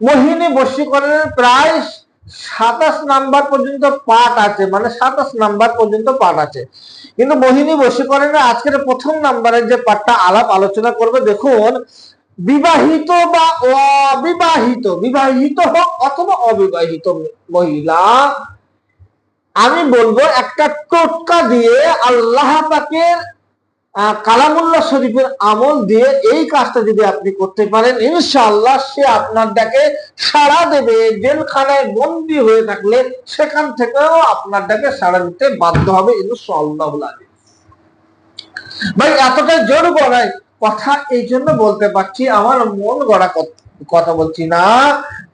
মোহিনী বশীকরণের প্রায় সাতাশ নাম্বার পর্যন্ত পাঠ আছে মানে সাতাশ নাম্বার পর্যন্ত পাঠ আছে। কিন্তু মোহিনী বশীকরণের আজকের প্রথম নাম্বারের যে পাঠটা আলাপ আলোচনা করবে, দেখুন, বিবাহিত বা অবিবাহিত, বিবাহিত হোক অথবা অবিবাহিত মহিলা, আমি বলব একটা টোটকা দিয়ে আল্লাহ পাকের কালামুল্লাহ শরীফের আমল দিয়ে এই কাজটা যদি আপনি করতে পারেন, ইনশাআল্লাহ সে আপনার ডাকে সাড়া দেবে। জেলখানায় বন্দি হয়ে থাকলে সেখান থেকেও আপনার ডাকে সাড়া দিতে বাধ্য হবে ইনশাআল্লাহ ভাই, এতটা জোর গড়ায় কথা এই জন্য বলতে পারছি, আমার মন গড়া কথা বলছি না।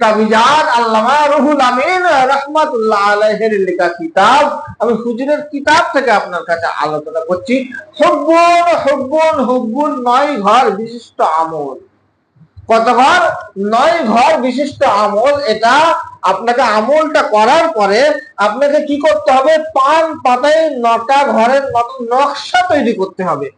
কাবিজান আল্লামা রুহুল আমিন রহমাতুল্লাহ আলাইহির লেখা কিতাব। আমি হুজুরের কিতাব থেকে আপনার কাছে আলোচনা করছি। হুব্বুন হুব্বুন হুব্বুন নয় ঘর বিশিষ্ট আমল। কত ঘর নয় ঘর বিশিষ্ট আমল, এটা আপনাকে আমলটা করার পরে আপনাকে কি করতে হবে? পান পাতায় নটা ঘরের মতো নকশা তৈরি করতে হবে।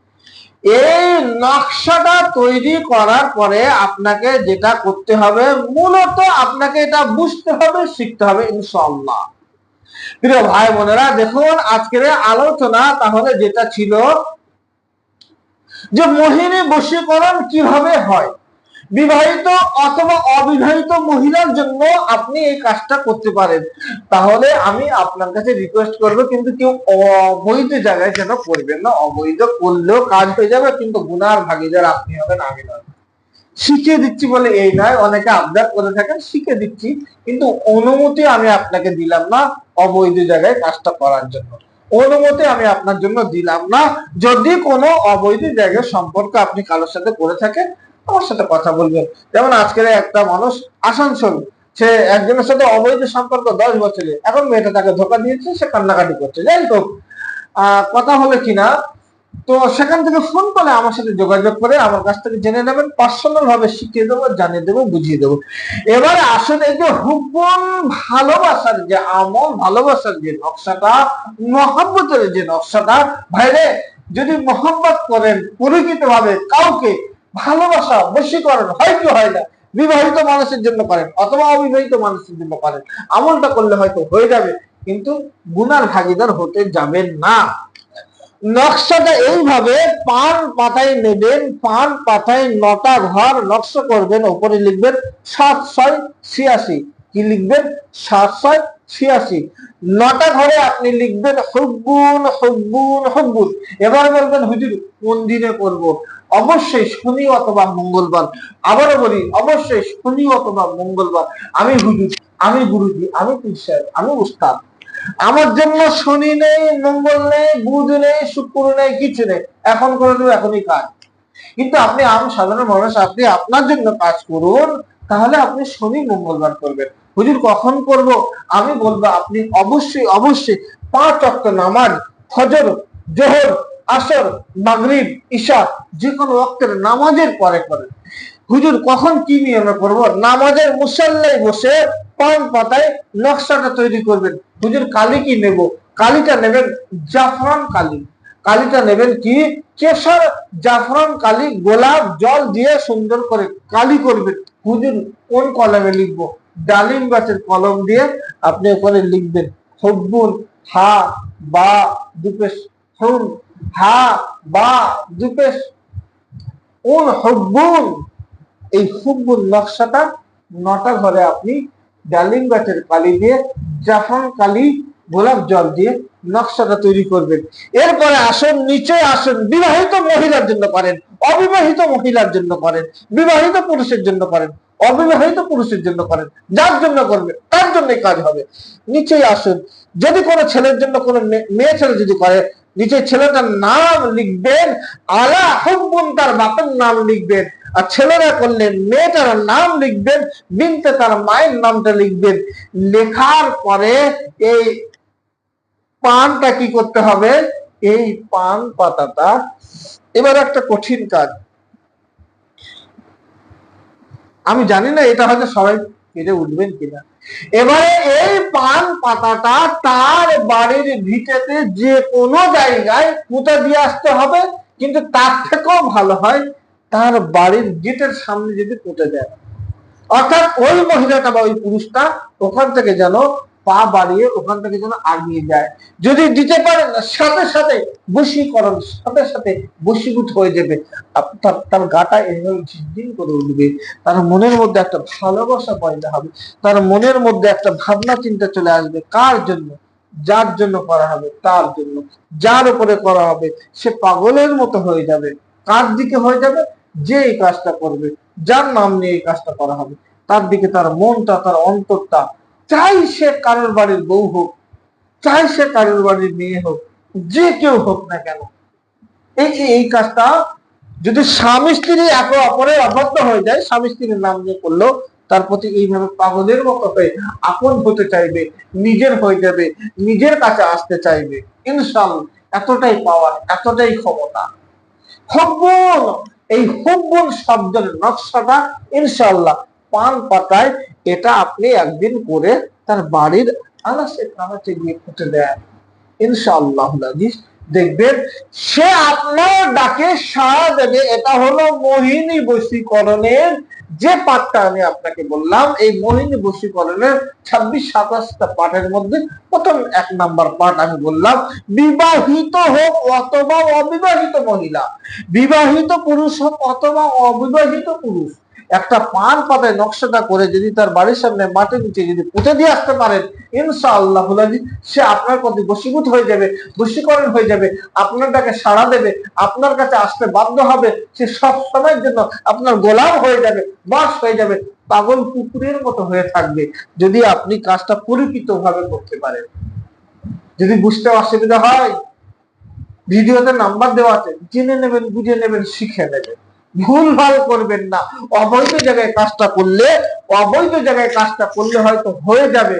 এই নকশাটা তৈরি করার পরে আপনাকে যেটা করতে হবে, মূলত আপনাকে এটা বুঝতে হবে, শিখতে হবে ইনশাল্লাহ প্রিয় ভাই বোনেরা দেখুন, আজকের আলোচনা তাহলে যেটা ছিল যে মোহিনী বশীকরণ কীভাবে হয়? বিবাহিত অথবা অবিবাহিত মহিলার জন্য আপনি এই কাজটা করতে পারেন। তাহলে আমি আপনার কাছে রিকোয়েস্ট করব, কিন্তু কেউ অবৈধ জায়গায় যেন করবেন না। অবৈধ করলেও কাজ হয়ে যাবে, কিন্তু গুনার ভাগিদার আপনি হবেন আমি নয়। শিখিয়ে দিচ্ছি বলে এই নয়, অনেকে আবদার করে থাকেন শিখে দিচ্ছি, কিন্তু অনুমতি আমি আপনাকে দিলাম না অবৈধ জায়গায় কাজটা করার জন্য। অনুমতি আমি আপনার জন্য দিলাম না। যদি কোনো অবৈধ জায়গায় সম্পর্ক আপনি কারোর সাথে করে থাকেন আমার সাথে কথা বলবেন যেমন আজকের একটা মানুষ আসানসোল, সে একজনের সাথে অবৈধ সম্পর্ক দশ বছরে। এখন মেয়েটা তাকে ধোকা দিয়েছে, সে কান্নাকাটি করছে। যাই হোক কথা হলে কিনা তো সেখান থেকে ফোন করে আমার সাথে যোগাযোগ করে আমার কাছ থেকে জেনে নেবেন পার্সোনাল ভাবে শিখিয়ে দেবো, জানিয়ে দেবো, বুঝিয়ে দেবো। এবারে আসলে এই যে হুব্বন ভালোবাসার যে আমল, ভালোবাসার যে নকশাটা, মহব্বতের যে নকশাটা, ভাইরে, যদি মহব্বত করেন পরিচিত ভাবে কাউকে ভালোবাসা বশীকরণ হয় কি হয় না। বিবাহিত মানুষের জন্য করেন অথবা অবিবাহিত মানুষের জন্য করেন। আমলটা করলে হয়তো হয়ে যাবে, কিন্তু গুনার ভাগিদার হতে যাবেন না। নকশাটা এইভাবে পান পাতায় নেবেন, পান পাতায় নটা ঘর নকশা করবেন, ওপরে লিখবেন সাত ছয় ছিয়াশি। কি লিখবেন? সাত ছয় ছিয়াশি। নটা ঘরে আপনি লিখবেন, হুব্বুন হুব্বুন হুব্বুন। এবার বলবেন, হুজুর, কোন দিনে করব? অবশ্যই শনি অথবা মঙ্গলবার। আবারও বলি, অবশ্যই শনি অথবা মঙ্গলবার। আমি হুজুর আমি গুরুজি, আমি সাহেব আমি উস্তাদ। আমার জন্য শনি নেই, মঙ্গল নেই, বুধ নেই, শুক্র নেই, কিছু নেই। এখন করে দেবো, এখনই কাজ। কিন্তু আপনি আম, সাধারণ মানুষ, আপনি আপনার জন্য কাজ করুন, তাহলে আপনি শনি মঙ্গলবার করবেন। হুজুর, কখন করব? আমি বলব, আপনি অবশ্যই অবশ্যই পাঁচ অক্ট নামাজ, ফজর, জোহর আসর, মাগরিব ঈশা যে কোনো রক্তের নামাজের পরে করেন হুজুর, কখন কি নিয়মে করব নামাজের মুসল্লায় বসে পান পাতায় নকশাটা তৈরি করবেন। হুজুর, কালি কি নেব? কালিটা নেবেন জাফরান কালি। কালিটা নেবেন কি? কেশর জাফরান কালি, গোলাপ জল দিয়ে সুন্দর করে কালি করবেন। হুজুর, কোন কলমে লিখব? ডালিম গাছের কলম দিয়ে আপনি ওখানে লিখবেন, হব্বুন হা বা দুপেশ হুন হা, বা, দুপেশ। উন হব্বুন? এই হুব্বুল নকশাটা নটা ঘরে আপনি ডালিম গাছের কালি দিয়ে জাফরান কালি, গোলাপ জল দিয়ে নকশাটা তৈরি করবেন। এরপরে আসুন, নিচে আসুন, বিবাহিত মহিলার জন্য করেন অবিবাহিত মহিলার জন্য করেন বিবাহিত পুরুষের জন্য করেন অবিবাহিত পুরুষের জন্য করেন যার জন্য করবেন তার জন্যই কাজ হবে। নিচেই আসুন, যদি কোনো ছেলের জন্য কোনো মেয়ে ছেলে যদি করে নিচে ছেলেটার নাম লিখবেন, আলা হুব্বুন তার বাপের নাম লিখবেন। আর ছেলেরা করলেন মেয়েটার নাম লিখবেন, বিনতে তার মায়ের নামটা লিখবেন। লেখার পরে এই পানটা কি করতে হবে? এই পান পাতাটা, এবার একটা কঠিন কাজ। আমি জানি না, এটা হয়তো সবাই পেরে উঠবেন কিনা? এবারে এই পান পাতাটা তার বাড়ির ভিটেতে যে কোনো জায়গায় পুঁতে দিয়ে আসতে হবে, কিন্তু তার থেকেও ভালো হয় তার বাড়ির গেটের সামনে যদি পুঁতে দেয়। অর্থাৎ ওই মহিলাটা বা ওই পুরুষটা ওখান থেকে যেন পা বাড়িয়ে ওখান থেকে যেন আগিয়ে যায়। যদি দিতে পারেন না, সাথে সাথে বশীকরণ, সাথে সাথে বশীভূত হয়ে যাবে। তার গাটা এইভাবে ঝিনঝিন করে উঠবে। তার মনের মধ্যে একটা ভালোবাসা পয়দা হবে। তার মনের মধ্যে একটা ভাবনা চিন্তা চলে আসবে। কার জন্য? যার জন্য করা হবে? তার জন্য। যার উপরে করা হবে? সে পাগলের মতো হয়ে যাবে। কার দিকে হয়ে যাবে? যে এই কাজটা করবে। যার নাম নিয়ে এই কাজটা করা হবে। তার দিকে তার মনটা, তার অন্তরটা চাই সে কারোর বাড়ির বউ হোক, চাই সে কারোর বাড়ির মেয়ে হোক, যে কেউ হোক না কেন। এই এই- এই কাজটা যদি স্বামী স্ত্রী একে অপরের অবদ্ধ হয়ে যায়, স্বামী স্ত্রীর নাম নিয়ে করলেও তার প্রতি এইভাবে পাগলের মতো হয়ে আপন হতে চাইবে, নিজের হয়ে যাবে, নিজের কাছে আসতে চাইবে ইনশাল্লাহ এতটাই পাওয়ার এতটাই ক্ষমতা। হব্বন এই হব্বন শব্দের নকশাটা ইনশাল্লাহ পান পাতায় এটা আপনি একদিন করে তার বাড়ির আনাসে কানাচে গিয়ে ফুটে দেন। ইনশাআল্লাহ দেখবেন, সে আপনার ডাকে সাড়া দেবে। এটা হলো মোহিনী বশীকরণের যে পাঠটা আমি আপনাকে বললাম, এই মোহিনী বশীকরণের ছাব্বিশ, সাতাশটা পাঠের মধ্যে প্রথম এক নাম্বার পাঠ আমি বললাম, বিবাহিত হোক অথবা অবিবাহিত মহিলা, বিবাহিত পুরুষ হোক অথবা অবিবাহিত পুরুষ একটা পান পাতায় নকশাটা করে যদি তার বাড়ির সামনে মাটির নিচে যদি পুঁতে দিয়ে আসতে পারেন, ইনশাআল্লাহ সে আপনার প্রতি বশীভূত হয়ে যাবে, বশীকরণ হয়ে যাবে, আপনার ডাকে সাড়া দেবে, আপনার কাছে আসতে বাধ্য হবে, সে সব সময়ের জন্য আপনার গোলাম হয়ে যাবে, বাস হয়ে যাবে, পাগল কুকুরের মতো হয়ে থাকবে, যদি আপনি কাজটা পরিচিত ভাবে করতে পারেন। যদি বুঝতে অসুবিধা হয়, ভিডিওতে নাম্বার দেওয়া আছে, জেনে নেবেন, বুঝে নেবেন, শিখে নেবেন। ভুল ভালো করবেন না। অবৈধ জায়গায় কাজটা করলে, অবৈধ জায়গায় কাজটা করলে হয়তো হয়ে যাবে।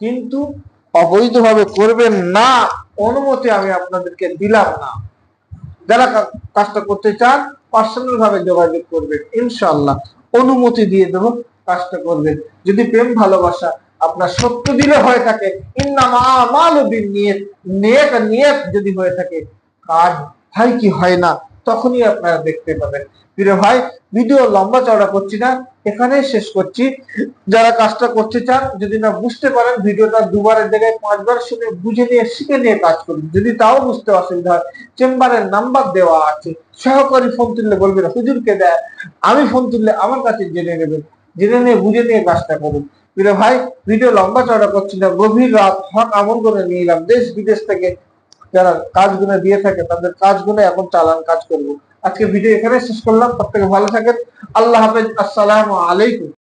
কিন্তু অবৈধভাবে করবেন না, অনুমতি আমি আপনাদেরকে দিলাম না। যারা কাজটা করতে চান পার্সোনাল ভাবে যোগাযোগ করবেন, ইনশাআল্লাহ। অনুমতি দিয়ে দেবো, কাজটা করবেন। যদি প্রেম ভালোবাসা আপনার সত্য দিলে হয়ে থাকে নিয়ত নিয়ত যদি হয়ে থাকে, কাজ হয় কি হয় না? তখনই আপনারা দেখতে পাবেন। প্রিয় ভাই ভিডিও লম্বা চওড়া করছি না, এখানেই শেষ করছি। যারা কাজটা করতে চান, যদি না বুঝতে পারেন ভিডিওটা দুবারের জায়গায় পাঁচবার শুনে বুঝে নিয়ে, শিখে নিয়ে কাজ করুন। যদি তাও বুঝতে অসুবিধা হয়, চেম্বারের নাম্বার দেওয়া আছে। সহকারী ফোন তুললে বলবেন, হুজুরকে দেয়, আমি ফোন তুললে আমার কাছে জেনে নেবেন। জেনে নিয়ে, বুঝে নিয়ে কাজটা করুন। প্রিয় ভাই ভিডিও লম্বা চওড়া করছি না, গভীর রাত হক আমল করে নিয়ে এলাম। দেশ বিদেশ থেকে যারা কাজ গুনে দিয়ে থাকে, তাদের কাজ গুনে এখন চালান কাজ করব। আজকে ভিডিও এখানে শেষ করলাম। প্রত্যেকে ভালো থাকেন। আল্লাহ হাফেজ। আসসালামু আলাইকুম।